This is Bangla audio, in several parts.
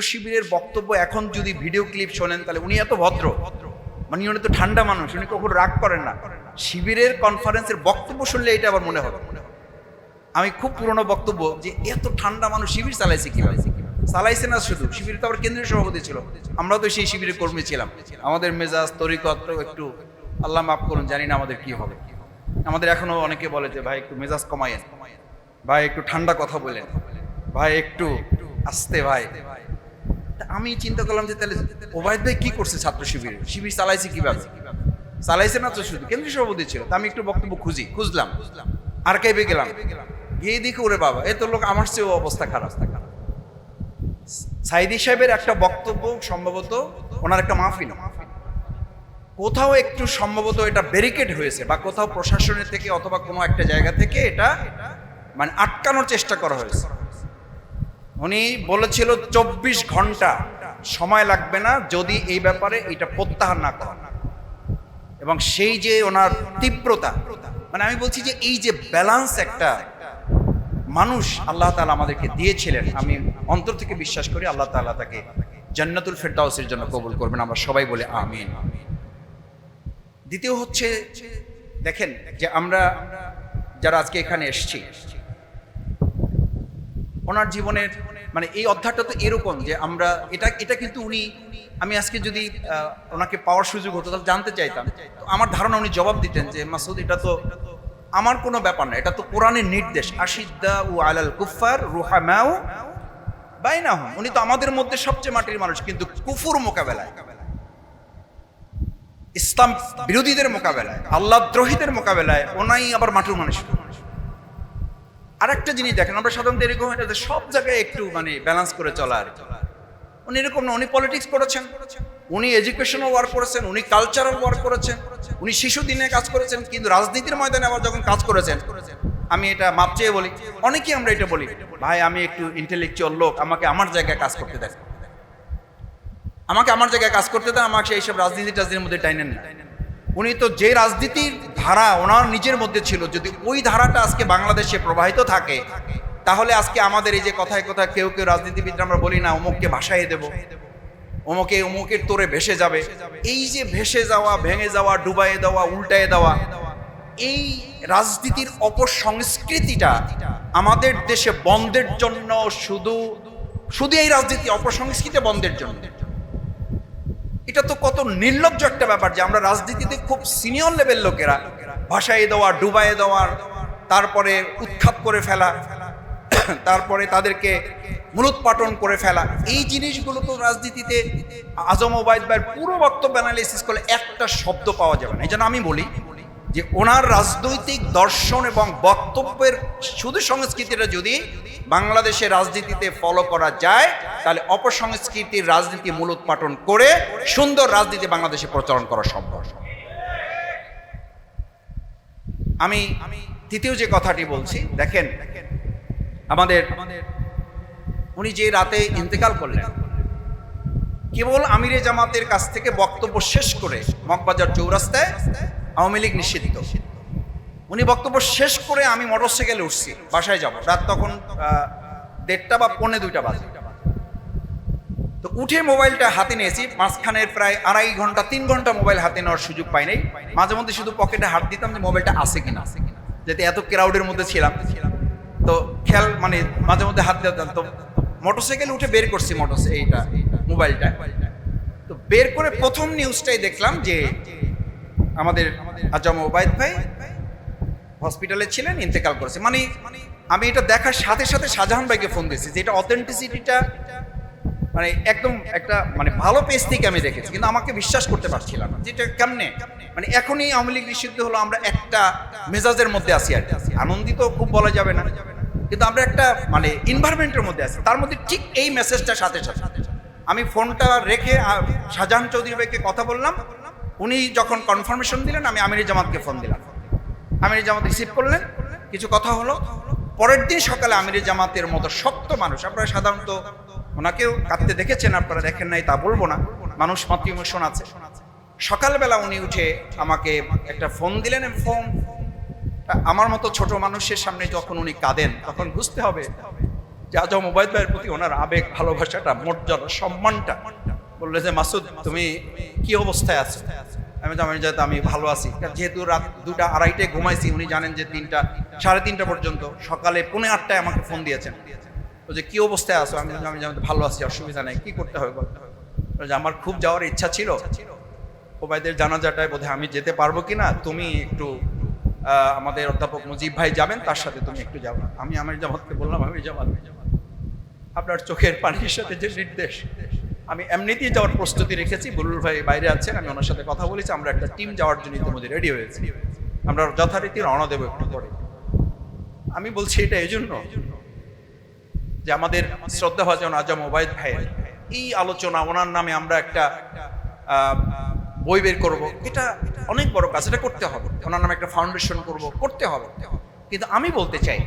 শিবিরের বক্তব্য এখন যদি ভিডিও ক্লিপ শোনেন, তাহলে উনি এত ভদ্র। মানে উনি তো ঠান্ডা মানুষ, উনি কখনো রাগ করেন না। শিবিরের কনফারেন্সের বক্তব্য শুনলে এটা আবার মনে হবে। আমি খুব পুরনো বক্তব্য যে এত ঠান্ডা মানুষ শিবির চালাইছে কীভাবে? চালাইছে না শুধু, শিবির তো আবার কেন্দ্রীয় সভাপতি ছিল। আমরাও তো সেই শিবিরের কর্মী ছিলাম। আমাদের মেজাজ, তরিকত একটু আল্লাহ মাফ করুন, জানি না আমাদের কি হবে। আমাদের এখনও অনেকে বলে যে, ভাই, একটু মেজাজ কমাইয়েন ভাই, একটু ঠান্ডা কথা বলেন। ভাই, একটু আস্তে ভাই। আমি চিন্তা করলাম যে তাহলে ওবায়দ ভাই কি করছে ছাত্র শিবিরে? শিবির চালাইছে কীভাবে? চালাইছে না তো শুধু। কেন্দ্রীয় সভাপতি ছিল। তা আমি একটু বক্তব্য খুঁজি, খুঁজলাম। আর্কাইভে গেলাম। গিয়ে দেখি, ওরে বাবা এ তো লোক আমার চেয়েও অবস্থা খারাপ। সাইদি সাহেবের একটা বক্তব্য সম্ভবত ওনার একটা মাহফিল। কোথাও একটু সম্ভবত এটা ব্যারিকেড হয়েছে বা কোথাও প্রশাসনের থেকে অথবা কোনো একটা জায়গা থেকে এটা মানে আটকানোর চেষ্টা করা হয়েছে। উনি বলেছিল চব্বিশ ঘণ্টা সময় লাগবে না যদি এই ব্যাপারে এটা প্রত্যাহার না করা এবং সেই যে ওনার তীব্রতা মানে আমি বলছি যে এই যে ব্যালান্স একটা মানুষ আল্লাহ তালা আমাদেরকে দিয়েছিলেন, আমি অন্তর থেকে বিশ্বাস করি আল্লাহ তালা তাকে জান্নাতুল ফেরদাউসের জন্য কবুল করবেন। আমরা সবাই বলে আমিন। দ্বিতীয় হচ্ছে, দেখেন যে আমরা যারা আজকে এখানে এসছি ওনার জীবনের মানে এই অধ্যায়টা তো এরকম যে আমরা এটা এটা কিন্তু উনি, আমি আজকে যদি ওনাকে পাওয়ার সুযোগ হতো তাহলে জানতে চাইতাম। তো আমার ধারণা উনি জবাব দিতেন যে, মাসুদ, এটা তো আমার কোনো ব্যাপার না, এটা তো কোরআনের নির্দেশ। আশিদ্দা ও আলাল কুফার রুহামাও বাই না হন উনি তো আমাদের মধ্যে সবচেয়ে মাটির মানুষ, কিন্তু কুফুর মোকাবেলায়। ইসলাম বিরোধীদের মোকাবেলায়, আল্লাহ দ্রোহীদের মোকাবেলায়, ওনাই আবার মাটির মানুষ। আর একটা জিনিস দেখেন, আমরা সাধারণত এরকম হয় সব জায়গায় একটু মানে ব্যালেন্স করে চলা আর। উনি এরকম না, উনি পলিটিক্স করেছেন উনি এডুকেশনাল ওয়ার্ক করেছেন, উনি কালচারাল ওয়ার্ক করেছেন, উনি শিশু দিনে কাজ করেছেন, কিন্তু রাজনীতির ময়দানে আবার যখন কাজ করেছেন, আমি এটা মাপ চেয়ে বলি, অনেকেই আমরা এটা বলি, ভাই, আমি একটু ইন্টেলেকচুয়াল লোক, আমাকে আমার জায়গায় কাজ করতে দেয় আমাকে আমার জায়গায় কাজ করতে দেয় আমাকে এইসব রাজনীতি টাজনীতির মধ্যে টাইনেন না উনি তো যে রাজনীতির ধারা ওনার নিজের মধ্যে ছিল, যদি ওই ধারাটা আজকে বাংলাদেশে প্রবাহিত থাকে, তাহলে আজকে আমাদের এই যে কথায় কথায় কেউ কেউ রাজনীতিবিদরা আমরা বলি না, অমুককে ভাসাইয়ে দেব, অমুকে অমুকের তোরে ভেসে যাবে। এই যে ভেসে যাওয়া, ভেঙে যাওয়া ডুবাইয়ে দেওয়া, উল্টায়ে দেওয়া, এই রাজনীতির অপসংস্কৃতিটা আমাদের দেশে বন্ধের জন্য শুধু শুধু এই রাজনীতি অপসংস্কৃতি বন্ধের জন্য। এটা তো কত নির্লজ্জ একটা ব্যাপার যে আমরা রাজনীতিতে খুব সিনিয়র লেভেল লোকেরা ভাসাই দেওয়া ডুবাই দেওয়ার তারপরে উৎখাত করে ফেলা, তারপরে তাদেরকে মূলোৎপাটন করে ফেলা, এই জিনিসগুলো তো রাজনীতিতে আজম ওবায়দ ভাইয়ের পুরো বক্তব্য অ্যানালিসিস করলে একটা শব্দ পাওয়া যাবে না। এই জন্য আমি বলি যে ওনার রাজনৈতিক দর্শন এবং বক্তব্যের শুধু সংস্কৃতিটা যদি বাংলাদেশের রাজনীতিতে ফলো করা যায়, তাহলে অপসংস্কৃতির রাজনীতি মূলোৎপাটন করে সুন্দর রাজনীতি বাংলাদেশে প্রচলন করা সম্ভব। আমি তৃতীয় যে কথাটি বলছি, দেখেন, আমাদের, উনি যে রাতে ইন্তেকাল করলেন, কেবল আমিরে জামাতের কাছ থেকে বক্তব্য শেষ করে মগবাজার চৌরাস্তায় আওয়ামী লীগ নিষিদ্ধ উনি বক্তব্য শেষ করে আমি মোটরসাইকেলে উঠছি, বাসায় যাব। রাত তখন দেড়টা বা পৌনে দুইটা বাজে। তো উঠে মোবাইলটা হাতে নিয়েছি মাঝখানের প্রায় আড়াই ঘণ্টা, তিন ঘণ্টা মোবাইল হাতে নেওয়ার সুযোগ পাই নাই। মাঝে মধ্যে শুধু পকেটে হাত দিতাম যে মোবাইলটা আছে কিনা, যাতে এত ক্রাউডের মধ্যে ছিলাম। তো খেয়াল মানে মাঝে মধ্যে হাত দিতাম তো মোটরসাইকেল উঠে বের করছি মোটর এইটা, মোবাইলটা। তো বের করে প্রথম নিউজটাই দেখলাম যে আমাদের আজম ওবায়দ ভাই হসপিটালে ছিলেন, ইন্তেকাল করেছে। মানে আমি এটা দেখার সাথে সাথে শাহজাহান ভাইকে ফোন দিয়েছি যে এটা অথেন্টিসিটিটা মানে একদম একটা মানে ভালো পেজ থেকে আমি দেখেছি, কিন্তু আমাকে বিশ্বাস করতে পারছিলাম না যেটা কেমনে? মানে এখনই আওয়ামী লীগ নিষিদ্ধ হলো, আমরা একটা মেজাজের মধ্যে আছি আর। আনন্দিত খুব বলা যাবে না, কিন্তু আমরা একটা মানে ইনভারমেন্টের মধ্যে আছি। তার মধ্যে ঠিক এই মেসেজটা সাথে সাথে। আমি ফোনটা রেখে শাহজাহান চৌধুরী ভাইকে কথা বললাম উনি যখন কনফার্মেশন দিলেন, আমি আমির জামাতকে ফোন দিলাম। আমির জামাত রিসিভ করলেন। কিছু কথা হলো। পরের দিন সকালে আমির জামাতের মতো শক্ত মানুষ আপনারা সাধারণত ওনাকেও কাঁদতে দেখেছেন, আপনারা দেখেন নাই তা বলব না। মানুষ মাতৃ ইমোশন আছে। সকালবেলা উনি উঠে আমাকে একটা ফোন দিলেন ফোন আমার মতো ছোট মানুষের সামনে যখন উনি কাঁদেন, তখন বুঝতে হবে যে আজম মোবাইল ভাইয়ের প্রতি ওনার আবেগ, ভালোবাসাটা মর্যাদা সম্মানটা বললে যে, মাসুদ, তুমি কি অবস্থায় আছো? আমি জানি যে আমি ভালো আছি। যেহেতু রাত দুটা আড়াইটায় ঘুমাইছি, উনি জানেন যে তিনটা, সাড়ে তিনটা পর্যন্ত সকালে পৌনে আটটায় আমাকে ফোন দিয়েছেন। ও যে, কি অবস্থায় আছো? আমি আমি জানি ভালো আছি, অসুবিধা নেই, কি করতে হবে বলতে বলে যে, আমার খুব যাওয়ার ইচ্ছা ছিল। ওবায়দের জানাজাটায় বোধহয় আমি যেতে পারব কি না তুমি একটু আমাদের অধ্যাপক মুজিব ভাই যাবেন, তার সাথে তুমি একটু যাও। আমি আমার জামাতকে বললাম, আমি জামাত। আপনার চোখের পানির সাথে যে নির্দেশ। আমি এমনিতেই যাওয়ার প্রস্তুতি রেখেছি বুলুল ভাই বাইরে আছেন, আমি ওনার সাথে কথা বলেছি, আমরা একটা টিম যাওয়ার জন্য ইতিমধ্যে রেডি হয়েছি। আমরা যথারীতি রওনা দেবো একটু পরে। আমি বলছি এটা এই জন্য যে আমাদের শ্রদ্ধা ভাজন আজম ওবায়দ ভাই এই আলোচনা, ওনার নামে আমরা একটা বই বের করব। এটা অনেক বড় কাজ, এটা করতে হবে। ওনার নামে একটা ফাউন্ডেশন করব, করতে হবে। কিন্তু আমি বলতে চাই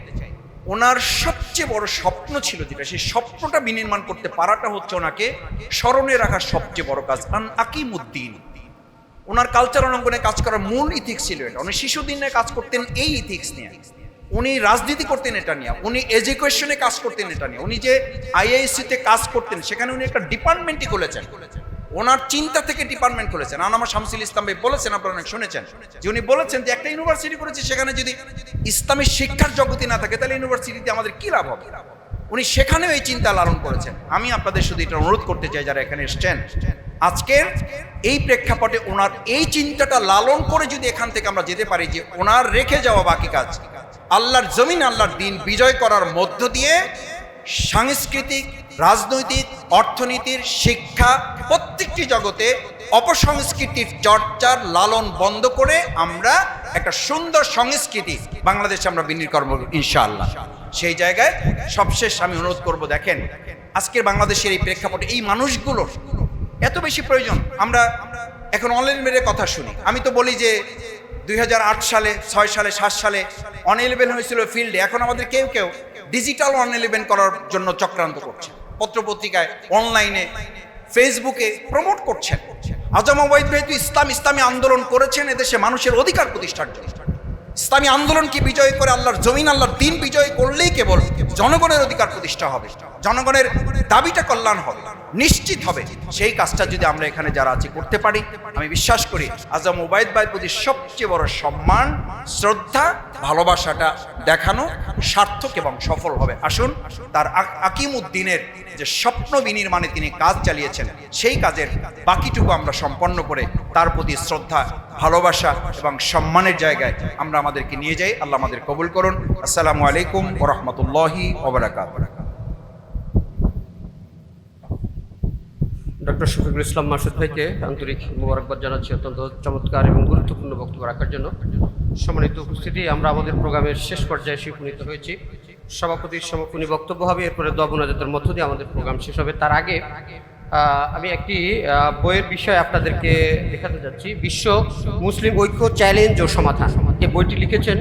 ওনার সবচেয়ে বড় স্বপ্ন ছিল যেটা, সেই স্বপ্নটা বিনির্মাণ করতে পারাটা হচ্ছে ওনাকে স্মরণে রাখার সবচেয়ে বড় কাজ আন আকিমুদ্দিন। ওনার কালচার অঙ্গনে কাজ করার মূল ইথিক্স ছিল এটা। উনি শিশুদিনে কাজ করতেন এই ইথিক্স নিয়ে। উনি রাজনীতি করতেন এটা নিয়ে। উনি এডুকেশনে কাজ করতেন এটা নিয়ে। উনি যে আইআইসিতে কাজ করতেন, সেখানে উনি একটা ডিপার্টমেন্টই খুলেছেন। ওনার চিন্তা থেকে ডিপার্টমেন্ট খুলেছেন। আনামা শামসুল ইসলাম ভাই বলেছেন, আপনারা অনেক শুনেছেন। যে উনি বলেছেন যে একটা ইউনিভার্সিটি করেছে, সেখানে যদি ইসলামী শিক্ষার জগতি না থাকে, তাহলে ইউনিভার্সিটিতে আমাদের কী লাভ হবে? উনি সেখানেও এই চিন্তা লালন করেছেন। আমি আপনাদের শুধু এটা অনুরোধ করতে চাই, যারা এখানে এসছেন আজকের এই প্রেক্ষাপটে ওনার এই চিন্তাটা লালন করে যদি এখান থেকে আমরা যেতে পারি যে ওনার রেখে যাওয়া বাকি কাজ, আল্লাহর জমিন, আল্লাহর দিন বিজয় করার মধ্য দিয়ে সাংস্কৃতিক রাজনৈতিক, অর্থনীতির, শিক্ষা, প্রত্যেকটি জগতে অপসংস্কৃতির চর্চার লালন বন্ধ করে আমরা একটা সুন্দর সংস্কৃতি বাংলাদেশে আমরা বিনিয়োগ করব ইনশাআল্লাহ। সেই জায়গায় সবশেষ আমি অনুরোধ করব, দেখেন, আজকের বাংলাদেশের এই প্রেক্ষাপটে এই মানুষগুলোর এত বেশি প্রয়োজন। আমরা এখন অনলাইন মেরে কথা শুনি। আমি তো বলি যে দুই হাজার আট সালে, ছয় সালে, সাত সালে অন ইলেভেন হয়েছিল ফিল্ডে। এখন আমাদের কেউ কেউ ডিজিটাল অন ইলেভেন করার জন্য চক্রান্ত করছে। পত্রপত্রিকায় অনলাইনে ফেসবুকে প্রমোট করছেন। আজম ওবায়দ ভাই তো ইসলাম, ইসলামী আন্দোলন করেছেন, এদেশে মানুষের অধিকার প্রতিষ্ঠার জন্য। ইসলামী আন্দোলনকে বিজয় করে? আল্লাহর জমিন, আল্লাহর দিন বিজয় করলেই কেবল জনগণের অধিকার প্রতিষ্ঠা হবে। জনগণের দাবিটা কল্যাণ হবে, নিশ্চিত হবে। সেই কাজটা যদি আমরা এখানে যারা আছি করতে পারি, আমি বিশ্বাস করি আজম ওবায়দ ভাইয়ের প্রতি সবচেয়ে বড় সম্মান, শ্রদ্ধা, ভালোবাসাটা দেখানো সার্থক এবং সফল হবে। আসুন, তার আকিম উদ্দিনের যে স্বপ্ন বিনির্মাণে তিনি কাজ চালিয়েছেন, সেই কাজের বাকিটুকু আমরা সম্পন্ন করে তার প্রতি শ্রদ্ধা, ভালোবাসা এবং সম্মানের জায়গায় আমরা আমাদেরকে নিয়ে যাই। আল্লাহ আমাদের কবুল করুন। আসসালামু আলাইকুম ওরহমতুল্লাহি ওবরাকাত ডক্টর শফিকুল ইসলাম মাসুদ ভাইকে আন্তরিক মোবারকবাদ জানাচ্ছি অত্যন্ত চমৎকার এবং গুরুত্বপূর্ণ বক্তব্য রাখার জন্য। সম্মানিত উপস্থিতি, আমরা আমাদের প্রোগ্রামের শেষ পর্যায়ে উপনীত হয়েছি। সভাপতির সমাপনী বক্তব্য হবে, এরপরে দবনাজাতের মধ্য দিয়ে আমাদের প্রোগ্রাম শেষ হবে। তার আগে আমি একটি বইয়ের বিষয়ে আপনাদেরকে দেখাতে যাচ্ছি। বিশ্ব মুসলিম ঐক্য চ্যালেঞ্জ ও সমাধান। এই বইটি লিখেছেন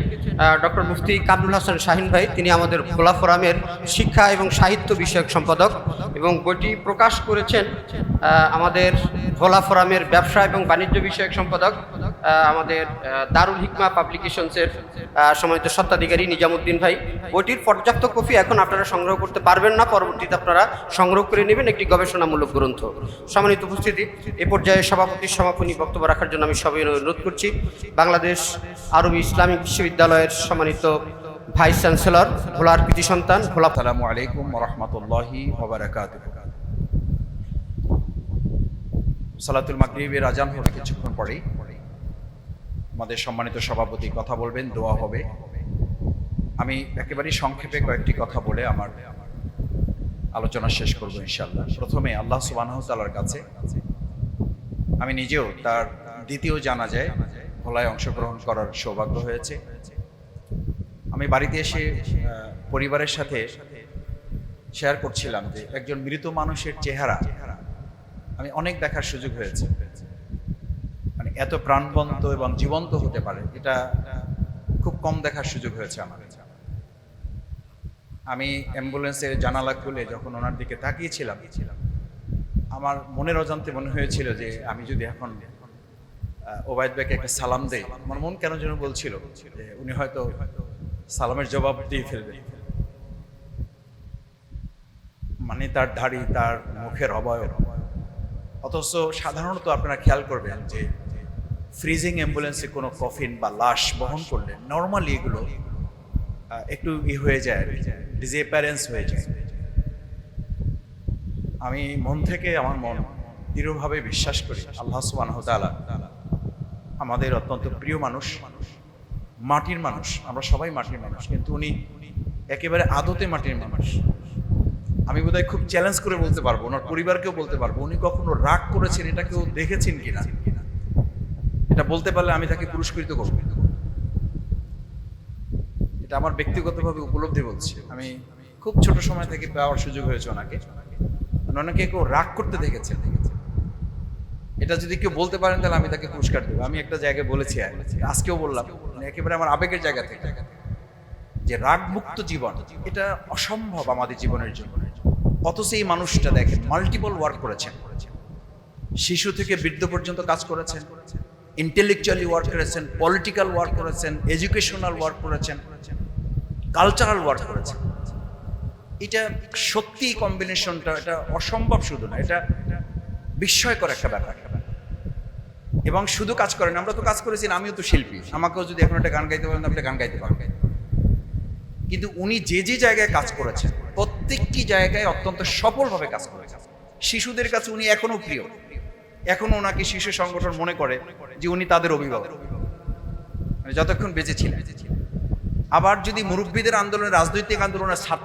ডক্টর মুফতি কামরুল হাসান শাহিন ভাই। তিনি আমাদের খোলা ফোরামের শিক্ষা এবং সাহিত্য বিষয়ক সম্পাদক এবং বইটি প্রকাশ করেছেন আমাদের ভোলা ফোরামের ব্যবসা এবং বাণিজ্য বিষয়ক সম্পাদক। আমাদের দারুল হিকমা পাবলিকেশনসের সম্মানিত সত্ত্বাধিকারী নিজামুদ্দিন ভাই। বইটির পর্যাপ্ত কপি এখন আপনারা সংগ্রহ করতে পারবেন না, পরবর্তীতে আপনারা সংগ্রহ করে নেবেন একটি গবেষণামূলক গ্রন্থ। সম্মানিত উপস্থিতি, এ পর্যায়ে সভাপতির সমাপনী বক্তব্য রাখার জন্য আমি সবাই অনুরোধ করছি। বাংলাদেশ আরবি ইসলামিক বিশ্ববিদ্যালয়ের সম্মানিত ভাইস চ্যান্সেলর, ভোলার কৃতি সন্তান, ভোলা আসসালামু আলাইকুম ওরহমতুল্লাহি ওবরাকাত সালাতুল মাগরিবের আজান হবে কিছুক্ষণ পরেই আমাদের সম্মানিত সভাপতি কথা বলবেন, দোয়া হবে। আমি একেবারেই সংক্ষেপে কয়েকটি কথা বলে আমার আলোচনা শেষ করব ইনশাল্লাহ প্রথমে আল্লাহ সুবাহ তালার কাছে আমি নিজেও তার দ্বিতীয় জানা যায় ভোলায় অংশগ্রহণ করার সৌভাগ্য হয়েছে। আমি বাড়িতে এসে পরিবারের সাথে শেয়ার করছিলাম যে একজন মৃত মানুষের চেহারা আমি অনেক দেখার সুযোগ হয়েছে। এত প্রাণবন্ত এবং জীবন্ত হতে পারে, এটা খুব কম দেখার সুযোগ হয়েছে আমার। আমি অ্যাম্বুলেন্সের জানালা খুলে যখন ওনার দিকে তাকিয়েছিলাম, আমার মনের অজান্তে মনে হয়েছিল যে আমি যদি এখন ওবায়দ ভাইকে একটা সালাম দেই, আমার মন কেন যেন বলছিল যে উনি হয়তো সালামের জবাব দিয়ে ফেলবেন। মানে তার দাড়ি তার মুখের অবয়ব। অথচ সাধারণত আপনারা খেয়াল করবেন যে ফ্রিজিং অ্যাম্বুলেন্সে কোনো কফিন বা লাশ বহন করলে নর্মালি এগুলো একটু ই হয়ে যায় ডিসঅ্যাপারেন্স হয়ে যায়। আমি মন থেকে আমার মন দৃঢ়ভাবে বিশ্বাস করি, আল্লাহ সুবহানাহু তাআলা আমাদের অত্যন্ত প্রিয় মানুষ, মাটির মানুষ, আমরা সবাই মাটির মানুষ, কিন্তু উনি একেবারে আদতে মাটির মানুষ। আমি বোধহয় খুব চ্যালেঞ্জ করে বলতে পারব, ওনার পরিবারকেও বলতে পারব, উনি কখনো রাগ করেছেন এটা কেউ দেখেছেন কিনা? এটা বলতে পারলে আমি তাকে পুরস্কৃত করব। এটা আমার ব্যক্তিগতভাবে উপলব্ধি বলছি। আমি খুব ছোট সময় থেকে পাওয়ার সুযোগ হয়েছে ওনাকে। ওনাকে কেউ রাগ করতে দেখেছে। এটা যদি কেউ বলতে পারেন, তাহলে আমি তাকে পুরস্কার দেবো। আমি একটা জায়গায় বলেছি আজকেও বললাম মানে একেবারে আমার আবেগের জায়গা থেকে। যে রাগমুক্ত জীবন, এটা অসম্ভব আমাদের জীবনের জন্য। অথচ এই মানুষটা দেখেন মাল্টিপল ওয়ার্ক করেছেন। শিশু থেকে বৃদ্ধ পর্যন্ত কাজ করেছেন। ইন্টেলেকচুয়ালি ওয়ার্ক করেছেন পলিটিক্যাল ওয়ার্ক করেছেন এডুকেশনাল ওয়ার্ক করেছেন কালচারাল ওয়ার্ক করেছেন। এটা সত্যি কম্বিনেশনটা এটা অসম্ভব শুধু না, এটা বিস্ময়কর একটা ব্যাপার। এবং শুধু কাজ করেন, আমরা তো কাজ করেছি আমিও তো শিল্পী। আমাকেও যদি এখন একটা গান গাইতে পারেন আপনি গান গাইতে পারবেন। কিন্তু উনি যে যে জায়গায় কাজ করেছেন, প্রত্যেকটি জায়গায় অত্যন্ত সফলভাবে কাজ করেছেন। শিশুদের কাছে উনি এখনও প্রিয়। এখনও ওনাকে শিশু সংগঠন মনে করে যে উনি তাদের অভিভাবক। মানে যতক্ষণ বেঁচে ছিলেন। আবার যদি মুরব্বীদের আন্দোলনে, রাজনৈতিক আন্দোলনের